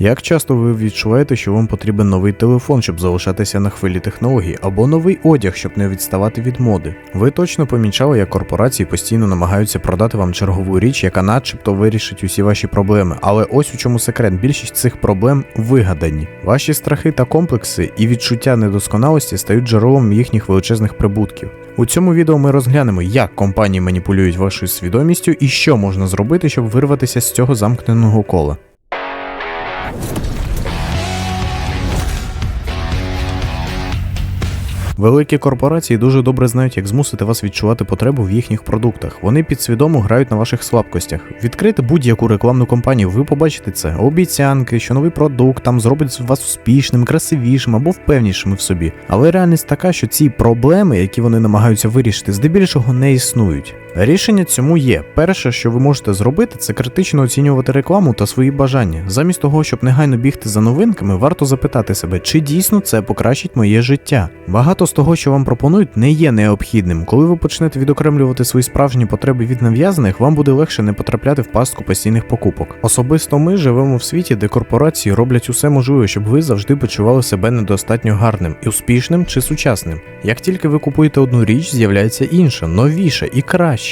Як часто ви відчуваєте, що вам потрібен новий телефон, щоб залишатися на хвилі технологій, або новий одяг, щоб не відставати від моди? Ви точно помічали, як корпорації постійно намагаються продати вам чергову річ, яка начебто вирішить усі ваші проблеми. Але ось у чому секрет: більшість цих проблем вигадані. Ваші страхи та комплекси і відчуття недосконалості стають джерелом їхніх величезних прибутків. У цьому відео ми розглянемо, як компанії маніпулюють вашою свідомістю і що можна зробити, щоб вирватися з цього замкненого кола. Великі корпорації дуже добре знають, як змусити вас відчувати потребу в їхніх продуктах. Вони підсвідомо грають на ваших слабкостях. Відкрити будь-яку рекламну кампанію, ви побачите це. Обіцянки, що новий продукт там зробить вас успішним, красивішим або впевнішим в собі. Але реальність така, що ці проблеми, які вони намагаються вирішити, здебільшого не існують. Рішення цьому є. Перше, що ви можете зробити, це критично оцінювати рекламу та свої бажання. Замість того, щоб негайно бігти за новинками, варто запитати себе, чи дійсно це покращить моє життя. Багато з того, що вам пропонують, не є необхідним. Коли ви почнете відокремлювати свої справжні потреби від нав'язаних, вам буде легше не потрапляти в пастку постійних покупок. Особисто ми живемо в світі, де корпорації роблять усе можливе, щоб ви завжди почували себе недостатньо гарним і успішним чи сучасним. Як тільки ви купуєте одну річ, з'являється інша, новіша і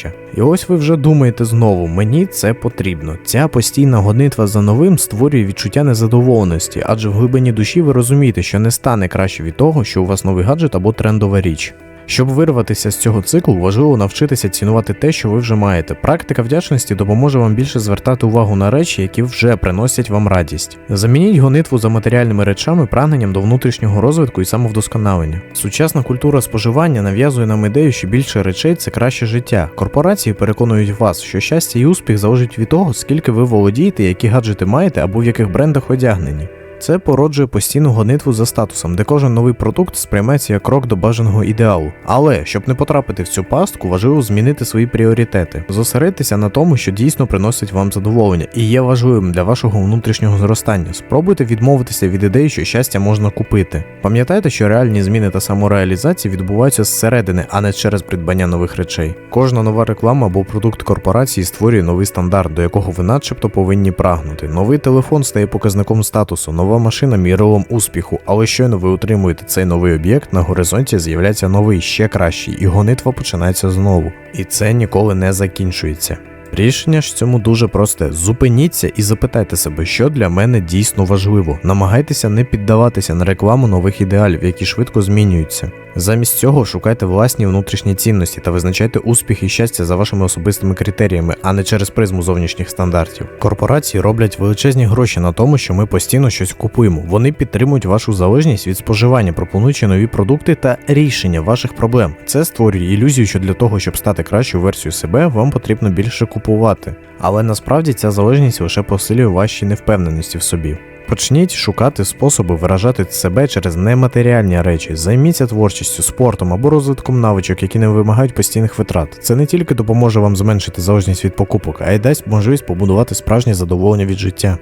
краща. І ось ви вже думаєте знову, мені це потрібно. Ця постійна гонитва за новим створює відчуття незадоволеності, адже в глибині душі ви розумієте, що не стане краще від того, що у вас новий гаджет або трендова річ. Щоб вирватися з цього циклу, важливо навчитися цінувати те, що ви вже маєте. Практика вдячності допоможе вам більше звертати увагу на речі, які вже приносять вам радість. Замініть гонитву за матеріальними речами прагненням до внутрішнього розвитку і самовдосконалення. Сучасна культура споживання нав'язує нам ідею, що більше речей це краще життя. Корпорації переконують вас, що щастя і успіх залежить від того, скільки ви володієте, які гаджети маєте або в яких брендах одягнені. Це породжує постійну гонитву за статусом, де кожен новий продукт сприймається як крок до бажаного ідеалу. Але щоб не потрапити в цю пастку, важливо змінити свої пріоритети, зосередитися на тому, що дійсно приносить вам задоволення і є важливим для вашого внутрішнього зростання. Спробуйте відмовитися від ідеї, що щастя можна купити. Пам'ятайте, що реальні зміни та самореалізація відбуваються зсередини, а не через придбання нових речей. Кожна нова реклама або продукт корпорації створює новий стандарт, до якого ви начебто повинні прагнути. Новий телефон стає показником статусу. Нова машина мірилом успіху, але щойно ви отримуєте цей новий об'єкт, на горизонті з'являється новий ще кращий, і гонитва починається знову. І це ніколи не закінчується. Рішення ж цьому дуже просте: зупиніться і запитайте себе, що для мене дійсно важливо. Намагайтеся не піддаватися на рекламу нових ідеалів, які швидко змінюються. Замість цього шукайте власні внутрішні цінності та визначайте успіх і щастя за вашими особистими критеріями, а не через призму зовнішніх стандартів. Корпорації роблять величезні гроші на тому, що ми постійно щось купуємо. Вони підтримують вашу залежність від споживання, пропонуючи нові продукти та рішення ваших проблем. Це створює ілюзію, що для того, щоб стати кращою версією себе, вам потрібно більше купувати. Але насправді ця залежність лише посилює ваші невпевненості в собі. Почніть шукати способи виражати себе через нематеріальні речі. Займіться творчістю, спортом або розвитком навичок, які не вимагають постійних витрат. Це не тільки допоможе вам зменшити залежність від покупок, а й дасть можливість побудувати справжнє задоволення від життя.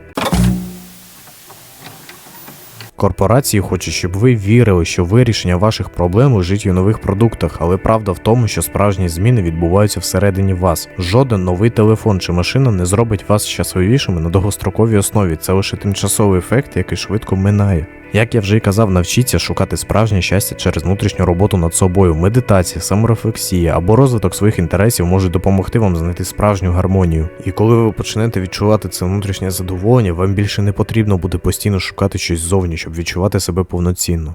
Корпорації хочуть, щоб ви вірили, що вирішення ваших проблем лежить у нових продуктах, але правда в тому, що справжні зміни відбуваються всередині вас. Жоден новий телефон чи машина не зробить вас щасливішими на довгостроковій основі. Це лише тимчасовий ефект, який швидко минає. Як я вже й казав, навчіться шукати справжнє щастя через внутрішню роботу над собою. Медитація, саморефлексія або розвиток своїх інтересів можуть допомогти вам знайти справжню гармонію. І коли ви почнете відчувати це внутрішнє задоволення, вам більше не потрібно буде постійно шукати щось ззовні, щоб відчувати себе повноцінно.